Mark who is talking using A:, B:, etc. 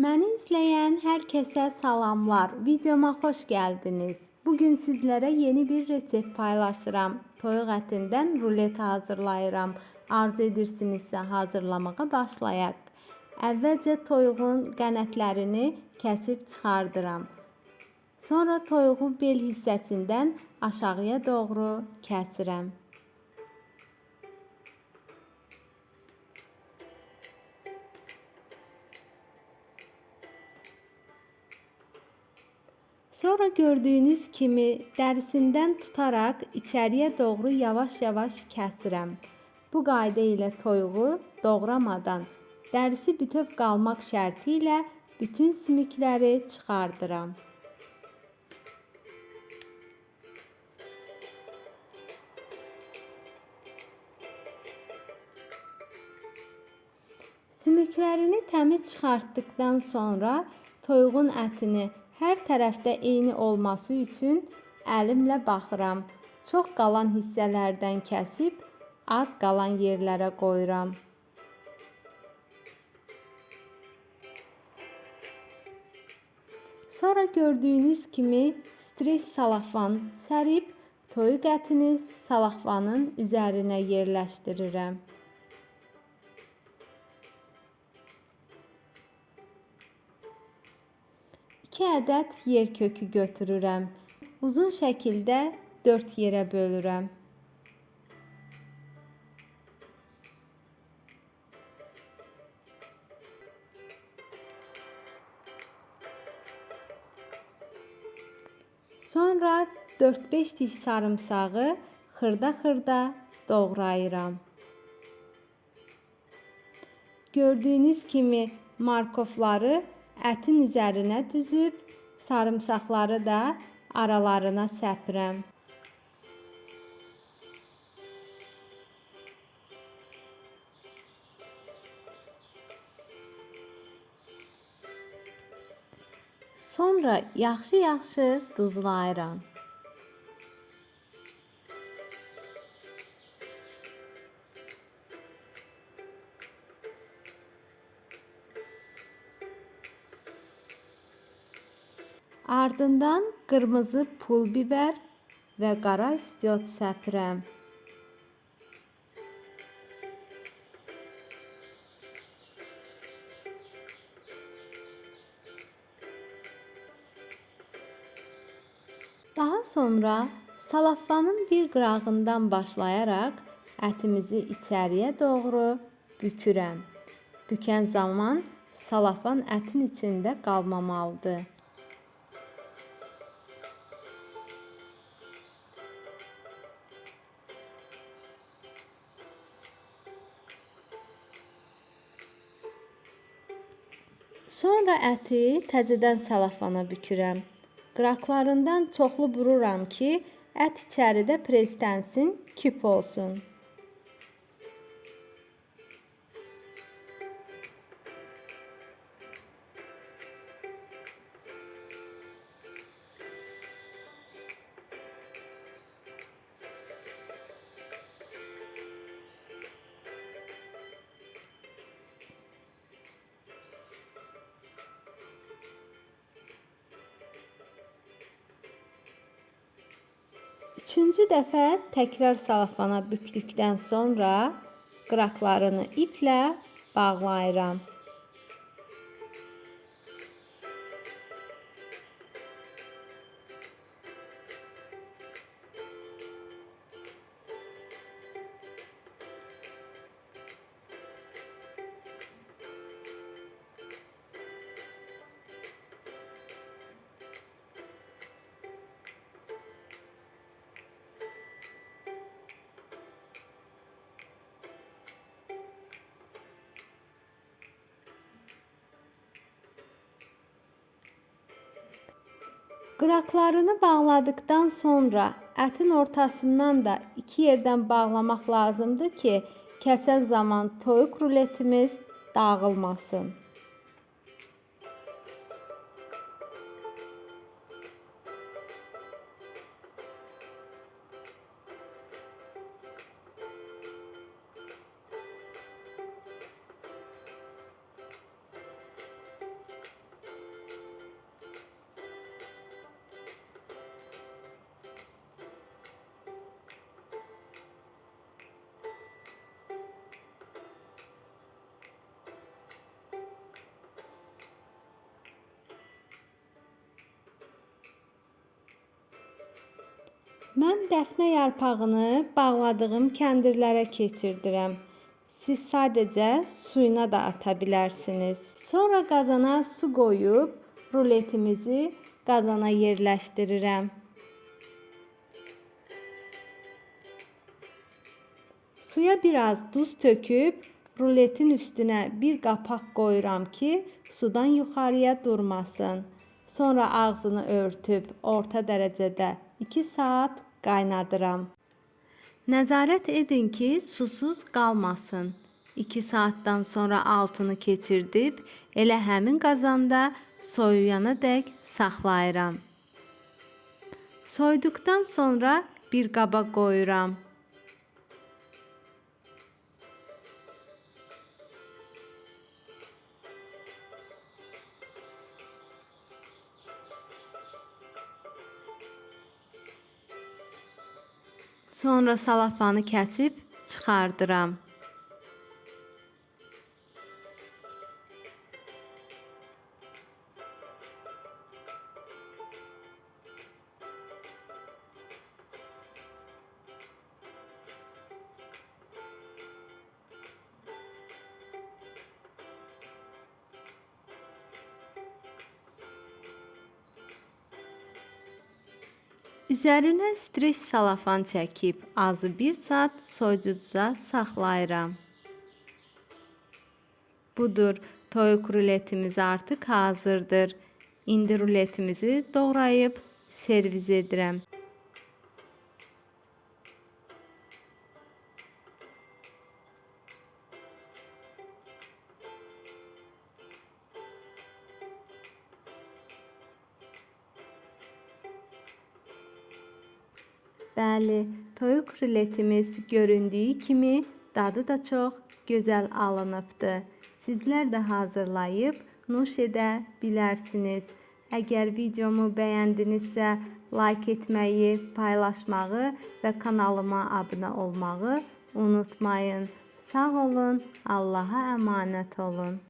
A: Məni izləyən hər kəsə salamlar. Videoma xoş gəldiniz. Bugün sizlərə yeni bir resept paylaşıram. Toyuq ətindən rulet hazırlayıram. Arzu edirsinizsə hazırlamağa başlayaq. Əvvəlcə toyuğun qənətlərini kəsib çıxardıram. Sonra toyuğun bel hissəsindən aşağıya doğru kəsirəm. Sonra gördüyünüz kimi dərisindən tutaraq içəriyə doğru yavaş-yavaş kəsirəm. Bu qayda ilə toyuğu doğramadan dərisi bütöv qalmaq şərti ilə bütün sümükləri çıxardıram. Sümüklərini təmiz çıxartdıkdan sonra toyuğun ətini hər tərəfdə eyni olması üçün əlimlə baxıram. Çox qalan hissələrdən kəsib az qalan yerlərə qoyuram. Sonra gördüyünüz kimi streç salafan sərib toyuq ətini salafanın üzərinə yerləşdirirəm. 2 ədəd yer kökü götürürəm. Uzun şəkildə 4 yerə bölürəm. Sonra 4-5 diş sarımsağı xırda-xırda doğrayıram. Gördüyünüz kimi markofları Ətin üzərinə düzüb sarımsaqları da aralarına səpirəm. Sonra yaxşı-yaxşı duzlayıram. Ardından qırmızı pul biber və qara istiot səpirəm. Daha sonra salafanın bir qırağından başlayaraq ətimizi içəriyə doğru bükürəm. Bükən zaman salafan ətin içində qalmamalıdır. Sonra əti təzədən salafana bükürəm. Qıraqlarından çoxlu bururam ki, ət içəridə prezlənsin, küp olsun. Üçüncü dəfə təkrar salafana bükdükdən sonra qıraqlarını iplə bağlayıram. Qıraqlarını bağladıktan sonra ətin ortasından da iki yerdən bağlamaq lazımdır ki, kəsən zaman toyuq ruletimiz dağılmasın. Mən dəfnə yarpağını bağladığım kəndirlərə keçirdirəm. Siz sadəcə suyuna da ata bilərsiniz. Sonra qazana su qoyub ruletimizi qazana yerləşdirirəm. Suya biraz duz töküb ruletin üstünə bir qapaq qoyuram ki, sudan yuxarıya durmasın. Sonra ağzını örtüb orta dərəcədə 2 saat qaynadıram. Nəzarət edin ki, susuz qalmasın. 2 saatdan sonra altını keçirdib elə həmin qazanda soyuyana dək saxlayıram. Soyduqdan sonra bir qaba qoyuram. Sonra salafanı kəsib çıxardıram. Üzərinə streç salafan çəkib azı 1 saat soyuducuda saxlayıram. Budur, toyuq ruletimiz artıq hazırdır. İndi ruletimizi doğrayıb servis edirəm. Bəli, toyuq ruletimiz göründüyü kimi dadı da çox gözəl alınıbdı. Sizlər də hazırlayıb nuş edə bilərsiniz. Əgər videomu bəyəndinizsə, like etməyi, paylaşmağı və kanalıma abunə olmağı unutmayın. Sağ olun, Allaha əmanət olun.